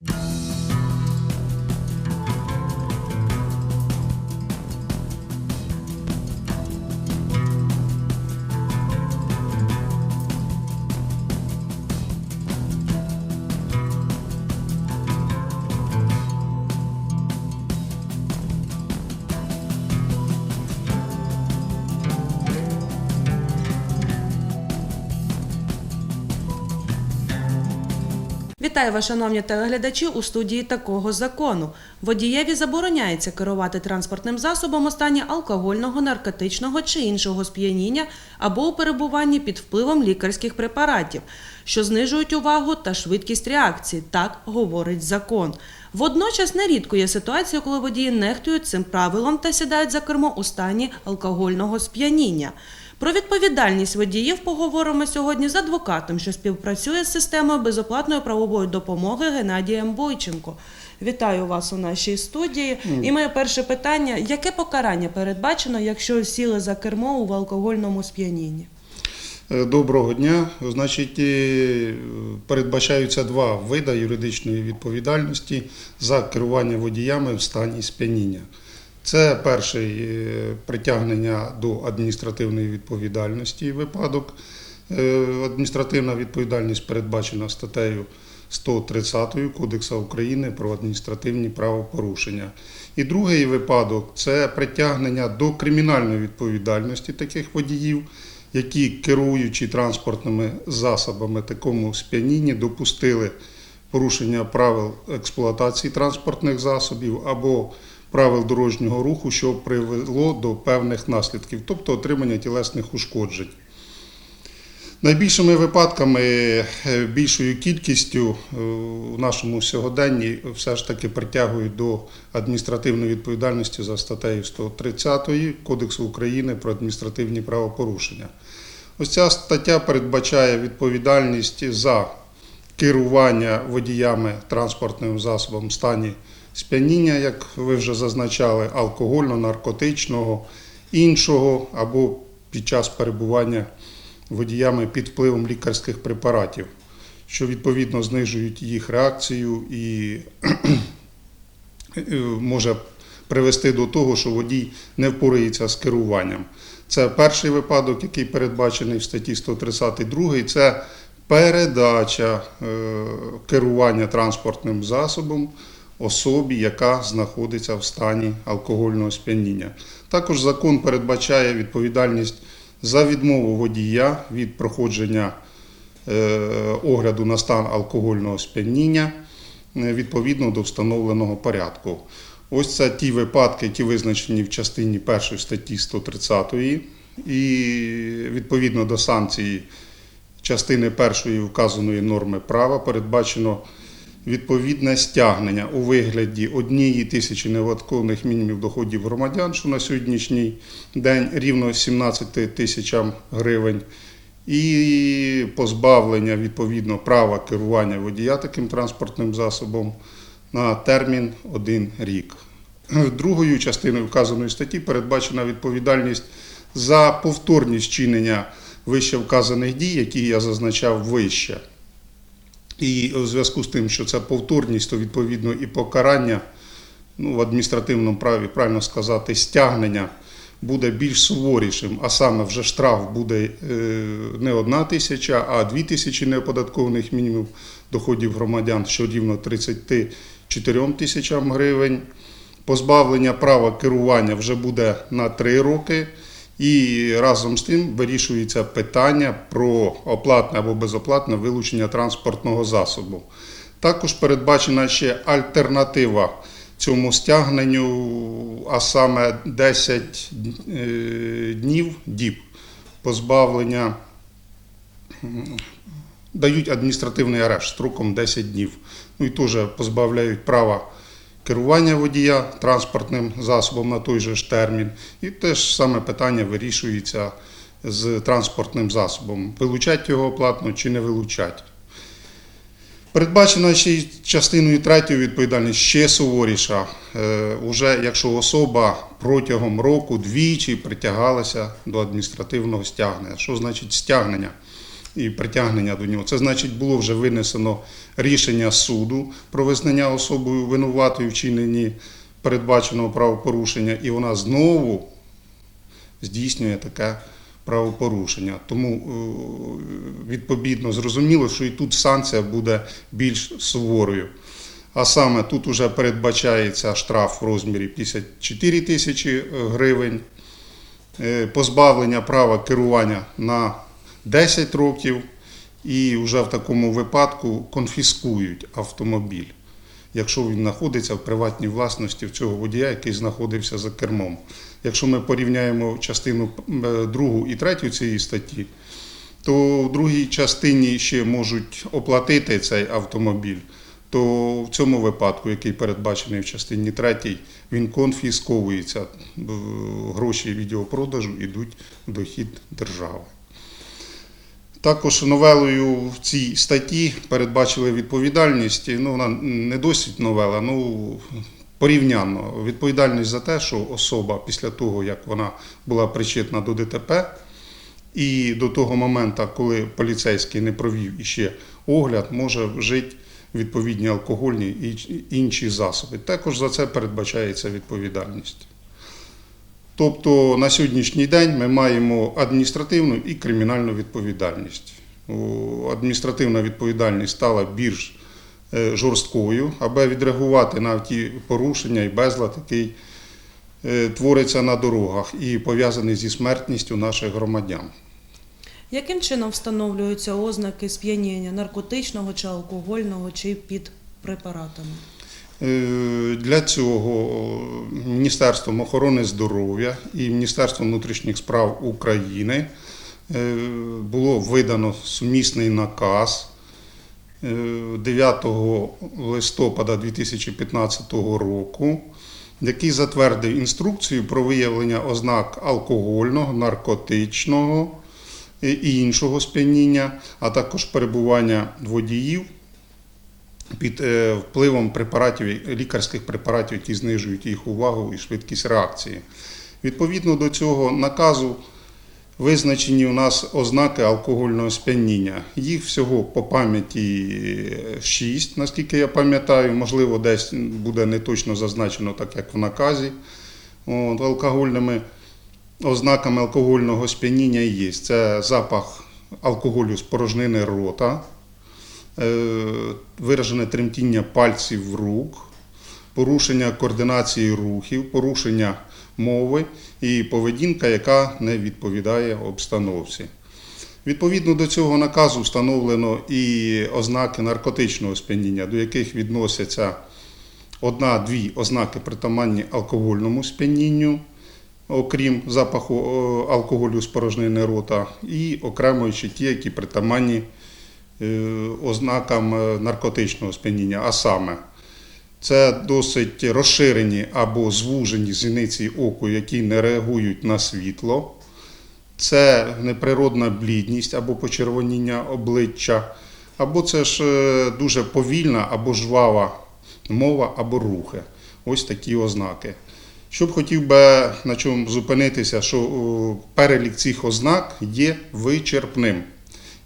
Música Вітаю вас, шановні телеглядачі у студії такого закону. Водієві забороняється керувати транспортним засобом у стані алкогольного, наркотичного чи іншого сп'яніння або у перебуванні під впливом лікарських препаратів, що знижують увагу та швидкість реакції. Так говорить закон. Водночас нерідко є ситуація, коли водії нехтують цим правилом та сідають за кермо у стані алкогольного сп'яніння. Про відповідальність водіїв поговоримо сьогодні з адвокатом, що співпрацює з системою безоплатної правової допомоги Геннадієм Бойченко. Вітаю вас у нашій студії. І моє перше питання: яке покарання передбачено, якщо сіли за кермо в алкогольному сп'янінні? Е, Доброго дня. Значить, е, передбачаються два види юридичної відповідальності за керування водіями в стані сп'яніння. Це перший е, притягнення до адміністративної відповідальності випадок. Е, Адміністративна відповідальність передбачена статтею 130 Кодексу України про адміністративні правопорушення. І другий випадок це притягнення до кримінальної відповідальності таких водіїв, які керуючи транспортними засобами такому сп'янінні, допустили порушення правил експлуатації транспортних засобів або правил дорожнього руху, що привело до певних наслідків, тобто отримання тілесних ушкоджень. Найбільшими випадками, е, більшою кількістю е, в нашому сьогоденні все ж таки притягують до адміністративної відповідальності за статтею 130 Кодексу України про адміністративні правопорушення. Ось ця стаття передбачає відповідальність за керування водіями транспортним засобом в стані сп'яніння, як ви вже зазначали, алкогольного, наркотичного, іншого або під час перебування водіями під впливом лікарських препаратів, що відповідно знижують їх реакцію і може привести до того, що водій не впорається з керуванням. Це перший випадок, який передбачений в статті 132. Це передача е, керування транспортним засобом особі, яка знаходиться в стані алкогольного сп'яніння. Також закон передбачає відповідальність за відмову водія від проходження е, огляду на стан алкогольного сп'яніння е, відповідно до встановленого порядку. Ось це ті випадки, які визначені в частині 1 статті 130 і відповідно до санкції частини першої вказаної норми права передбачено відповідне стягнення у вигляді однієї тисячі неводкованих мінімумів доходів громадян, що на сьогоднішній день рівно 17 тисячам гривень, і позбавлення відповідно права керування водія таким транспортним засобом на термін один рік. Другою частиною вказаної статті передбачена відповідальність за повторність чинення вище вказаних дій, які я зазначав вище. І у зв'язку з тим, що це повторність, то відповідно і покарання ну, в адміністративному праві, правильно сказати, стягнення буде більш суворішим, а саме вже штраф буде е, не одна тисяча, а дві тисячі неоподаткованих мінімумів доходів громадян, що рівно 34 тисячам гривень. Позбавлення права керування вже буде на 3 роки. І разом з тим вирішується питання про оплатне або безоплатне вилучення транспортного засобу. Також передбачена ще альтернатива цьому стягненню, а саме 10 е, днів діб позбавлення дають адміністративний арешт строком 10 днів. Ну і теж позбавляють права керування водія транспортним засобом на той же ж термін. І теж саме питання вирішується з транспортним засобом. Вилучать його оплатно чи не вилучать. Передбачена ще й частиною третьою відповідальність ще суворіша. Е, Уже якщо особа протягом року двічі притягалася до адміністративного стягнення. Що значить стягнення? І притягнення до нього. Це значить, було вже винесено рішення суду про визнання особою винуватою в чиненні передбаченого правопорушення, і вона знову здійснює таке правопорушення. Тому е, відповідно зрозуміло, що і тут санкція буде більш суворою. А саме тут вже передбачається штраф в розмірі 54 тисячі гривень, е, позбавлення права керування на 10 років, і вже в такому випадку конфіскують автомобіль, якщо він знаходиться в приватній власності в цього водія, який знаходився за кермом. Якщо ми порівняємо частину е, другу і третю цієї статті, то в другій частині ще можуть оплатити цей автомобіль, то в цьому випадку, який передбачений в частині третій, він конфісковується. Е, Гроші від його продажу йдуть в дохід держави. Також новелою в цій статті передбачили відповідальність. Ну, вона не досить новела, ну порівнянно. Відповідальність за те, що особа після того, як вона була причетна до ДТП, і до того моменту, коли поліцейський не провів іще огляд, може вжити відповідні алкогольні і інші засоби. Також за це передбачається відповідальність. Тобто на сьогоднішній день ми маємо адміністративну і кримінальну відповідальність. Адміністративна відповідальність стала більш е, жорсткою, аби відреагувати на ті порушення і безлад, який е, твориться на дорогах і пов'язаний зі смертністю наших громадян. Яким чином встановлюються ознаки сп'яніння наркотичного чи алкогольного чи під препаратами? Е, Для цього Міністерством охорони здоров'я і Міністерством внутрішніх справ України е, було видано сумісний наказ е, 9 листопада 2015 року, який затвердив інструкцію про виявлення ознак алкогольного, наркотичного і іншого сп'яніння, а також перебування водіїв під е, впливом препаратів, лікарських препаратів, які знижують їх увагу і швидкість реакції. Відповідно до цього наказу визначені у нас ознаки алкогольного сп'яніння. Їх всього по пам'яті 6, наскільки я пам'ятаю, можливо, десь буде не точно зазначено, так як в наказі. От, алкогольними ознаками алкогольного сп'яніння є. Це запах алкоголю з порожнини рота, виражене тремтіння пальців рук, порушення координації рухів, порушення мови і поведінка, яка не відповідає обстановці. Відповідно до цього наказу встановлено і ознаки наркотичного сп'яніння, до яких відносяться одна-дві ознаки притаманні алкогольному сп'янінню, окрім запаху е, алкоголю з порожнини рота, і окремо ще ті, які притаманні е, ознакам е, наркотичного сп'яніння, а саме це досить розширені або звужені зіниці оку, які не реагують на світло. Це неприродна блідність або почервоніння обличчя, або це ж е, дуже повільна або жвава мова або рухи. Ось такі ознаки. Що б хотів би на чому зупинитися, що перелік цих ознак є вичерпним.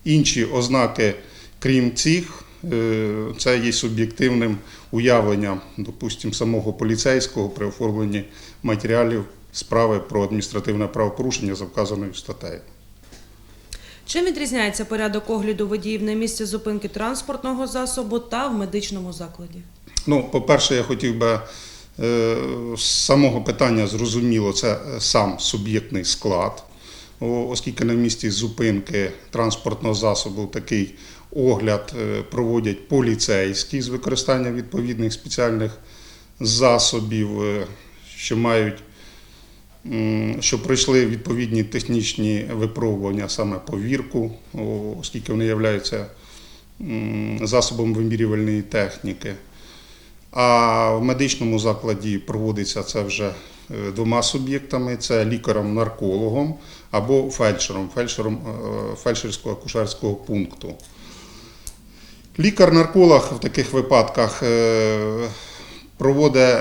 Інші ознаки, крім цих, е, це є суб'єктивним уявленням, допустимо, самого поліцейського при оформленні матеріалів справи про адміністративне правопорушення за вказаною статтею. Чим відрізняється порядок огляду водіїв на місці зупинки транспортного засобу та в медичному закладі? Ну, по-перше, я хотів би е, з самого питання зрозуміло, це сам суб'єктний склад, оскільки на місці зупинки транспортного засобу такий огляд е, проводять поліцейські з використанням відповідних спеціальних засобів, е, що мають що пройшли відповідні технічні випробування, саме повірку, оскільки вони являються засобом вимірювальної техніки. А в медичному закладі проводиться це вже е, двома суб'єктами: це лікарем-наркологом або фельдшером, фельдшером е, фельдшерсько-акушерського пункту. Лікар-нарколог в таких випадках е, проводить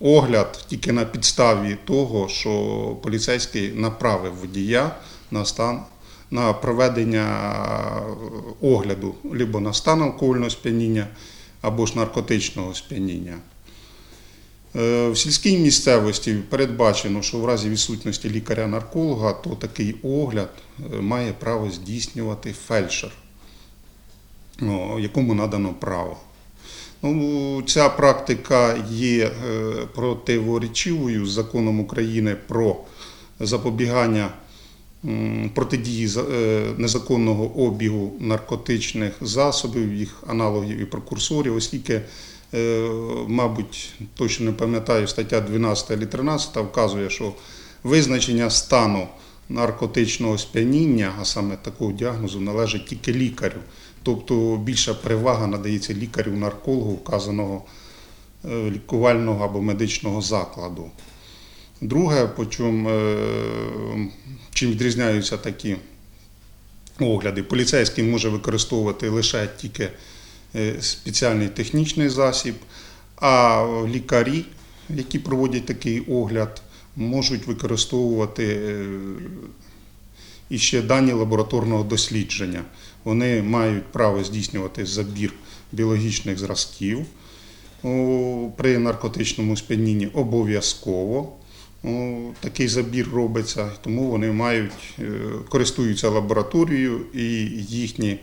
огляд тільки на підставі того, що поліцейський направив водія на стан на проведення огляду либо на стан алкогольного сп'яніння або ж наркотичного сп'яніння. Е, В сільській місцевості передбачено, що в разі відсутності лікаря-нарколога, то такий огляд е, має право здійснювати фельдшер, ну, якому надано право. Ну, ця практика є е, противоречивою з законом України про запобігання протидії незаконного обігу наркотичних засобів, їх аналогів і прекурсорів, оскільки, мабуть, точно не пам'ятаю, стаття 12 або 13 вказує, що визначення стану наркотичного сп'яніння, а саме такого діагнозу, належить тільки лікарю. Тобто більша перевага надається лікарю-наркологу вказаного е, лікувального або медичного закладу. Друге, по чому, е, чим відрізняються такі огляди, поліцейський може використовувати лише тільки е, спеціальний технічний засіб, а лікарі, які проводять такий огляд, можуть використовувати е, і ще дані лабораторного дослідження. Вони мають право здійснювати забір біологічних зразків при наркотичному сп'янінні обов'язково. Такий забір робиться, тому вони мають, е, користуються лабораторією і їхні,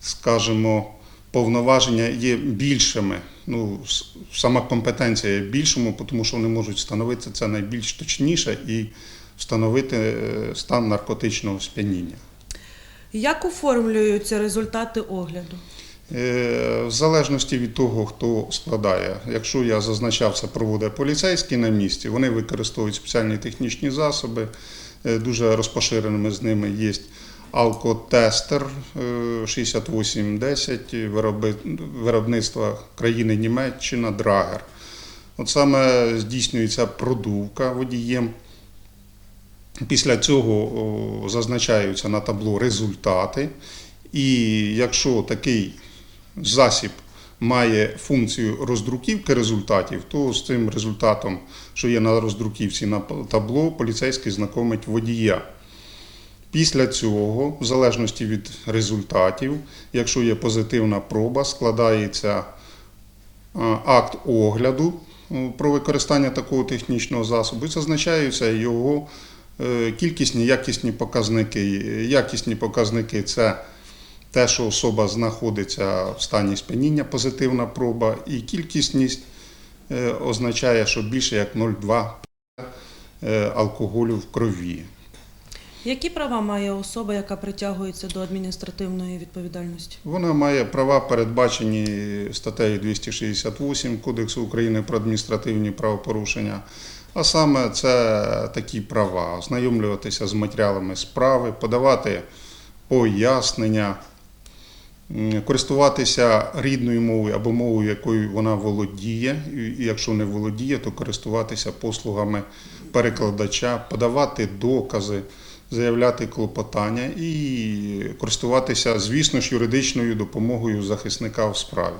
скажімо, повноваження є більшими. Ну, сама компетенція є більшому, тому що вони можуть встановити це найбільш точніше і встановити е, стан наркотичного сп'яніння. Як оформлюються результати огляду? Е, В залежності від того, хто складає. Якщо я зазначав, це проводить поліцейський на місці, вони використовують спеціальні технічні засоби. Е, Дуже розпоширеними з ними є алкотестер е, 6810 вироби- виробництва країни Німеччина Драгер. От саме здійснюється продувка водієм. Після цього зазначаються на табло результати. І якщо такий засіб має функцію роздруківки результатів, то з цим результатом, що є на роздруківці на табло, поліцейський знайомить водія. Після цього, в залежності від результатів, якщо є позитивна проба, складається акт огляду про використання такого технічного засобу і зазначаються його е, кількісні, якісні показники. Якісні показники це те, що особа знаходиться в стані сп'яніння, позитивна проба, і кількісність е, означає, що більше як 0,2 е, алкоголю в крові. Які права має особа, яка притягується до адміністративної відповідальності? Вона має права, передбачені статтею 268 Кодексу України про адміністративні правопорушення. А саме це такі права: ознайомлюватися з матеріалами справи, подавати пояснення, користуватися рідною мовою або мовою, якою вона володіє. І якщо не володіє, то користуватися послугами перекладача, подавати докази, заявляти клопотання і користуватися, звісно ж, юридичною допомогою захисника в справі.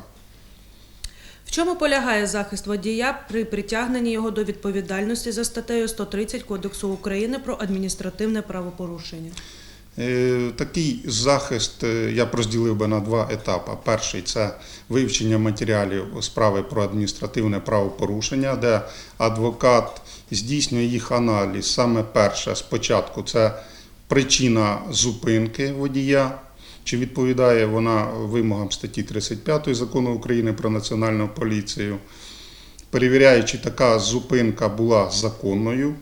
В чому полягає захист водія при притягненні його до відповідальності за статтею 130 Кодексу України про адміністративне правопорушення? Е, Такий захист е, я б розділив би на два етапи. Перший це вивчення матеріалів справи про адміністративне правопорушення, де адвокат здійснює їх аналіз. Саме перше спочатку це причина зупинки водія. Чи відповідає вона вимогам статті 35 закону України про національну поліцію, перевіряє, чи така зупинка була законною.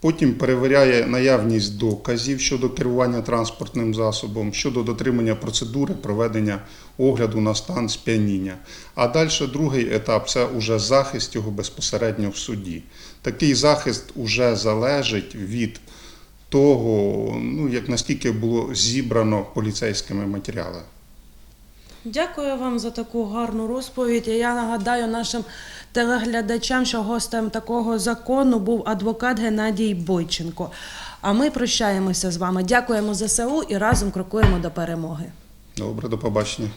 Потім перевіряє наявність доказів щодо керування транспортним засобом, щодо дотримання процедури проведення огляду на стан сп'яніння. А далі другий етап це уже захист його безпосередньо в суді. Такий захист уже залежить від того, ну, як наскільки було зібрано поліцейськими матеріали. Дякую вам за таку гарну розповідь. Я нагадаю нашим телеглядачам, що гостем такого закону був адвокат Геннадій Бойченко. А ми прощаємося з вами. Дякуємо ЗСУ і разом крокуємо до перемоги. Добре, до побачення.